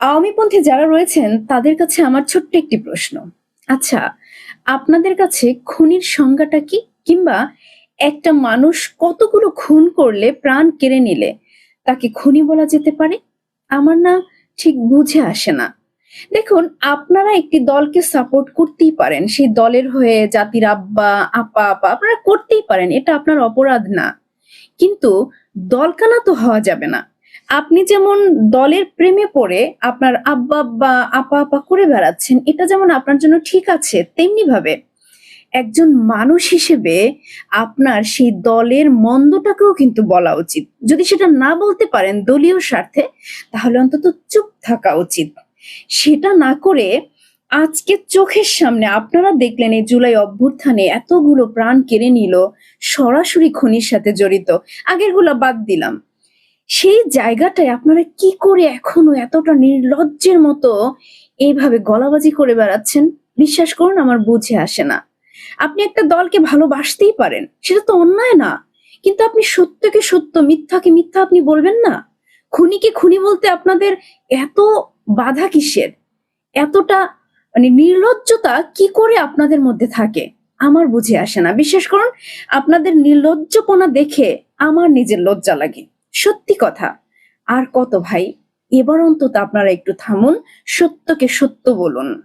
আওয়ামীপন্থী যারা রয়েছেন, তাদের কাছে আমার ছোট্ট একটি প্রশ্ন। আচ্ছা আপনাদের কাছে খুনির সংজ্ঞাটা কি? কিংবা একটা মানুষ কতগুলো খুন করলে প্রাণ কেড়ে নিলে তাকে খুনি বলা যেতে পারে? আমার না ঠিক বুঝে আসে না। দেখুন, আপনারা একটি দলকে সাপোর্ট করতেই পারেন। সেই দলের হয়ে জাতির আব্বা, আপা আপা, আপনারা করতেই পারেন। এটা আপনার অপরাধ না। কিন্তু দলকানা তো হওয়া যাবে না। আপনি যেমন দলের প্রেমে পড়ে আপনার আব্বা আব্বা, আপা আপা করে বেড়াচ্ছেন, এটা যেমন আপনার জন্য ঠিক আছে, তেমনি ভাবে একজন মানুষ হিসেবে আপনার সেই দলের মন্দটাকেও কিন্তু বলা উচিত। যদি সেটা না বলতে পারেন দলীয় স্বার্থে, তাহলে অন্তত চুপ থাকা উচিত। সেটা না করে আজকে চোখের সামনে আপনারা দেখলেন এই জুলাই অভ্যুত্থানে এতগুলো প্রাণ কেড়ে নিল, সরাসরি খনির সাথে জড়িত। আগেরগুলো বাদ দিলাম। সেই জায়গাটায় আপনারা কি করে এখনও এতটা নির্লজ্জের মতো এইভাবে গলাবাজি করে বেড়াচ্ছেন? বিশ্বাস করুন, আমার বুঝে আসে না। আপনি একটা দলকে ভালোবাসতেই পারেন, সেটা তো অন্যায় না। কিন্তু আপনি সত্যকে সত্য, মিথ্যাকে মিথ্যা আপনি বলবেন না। খুনিকে খুনি বলতে আপনাদের এত বাধা কিসের? এতটা মানে নির্লজ্জতা কি করে আপনাদের মধ্যে থাকে? আমার বুঝে আসে না। বিশ্বাস করুন, আপনাদের নির্লজ্জপনা দেখে আমার নিজের লজ্জা লাগে। সত্যি কথা। আর কত ভাই এবার অন্তত আপনারা একটু থামুন সত্যকে সত্য বলুন।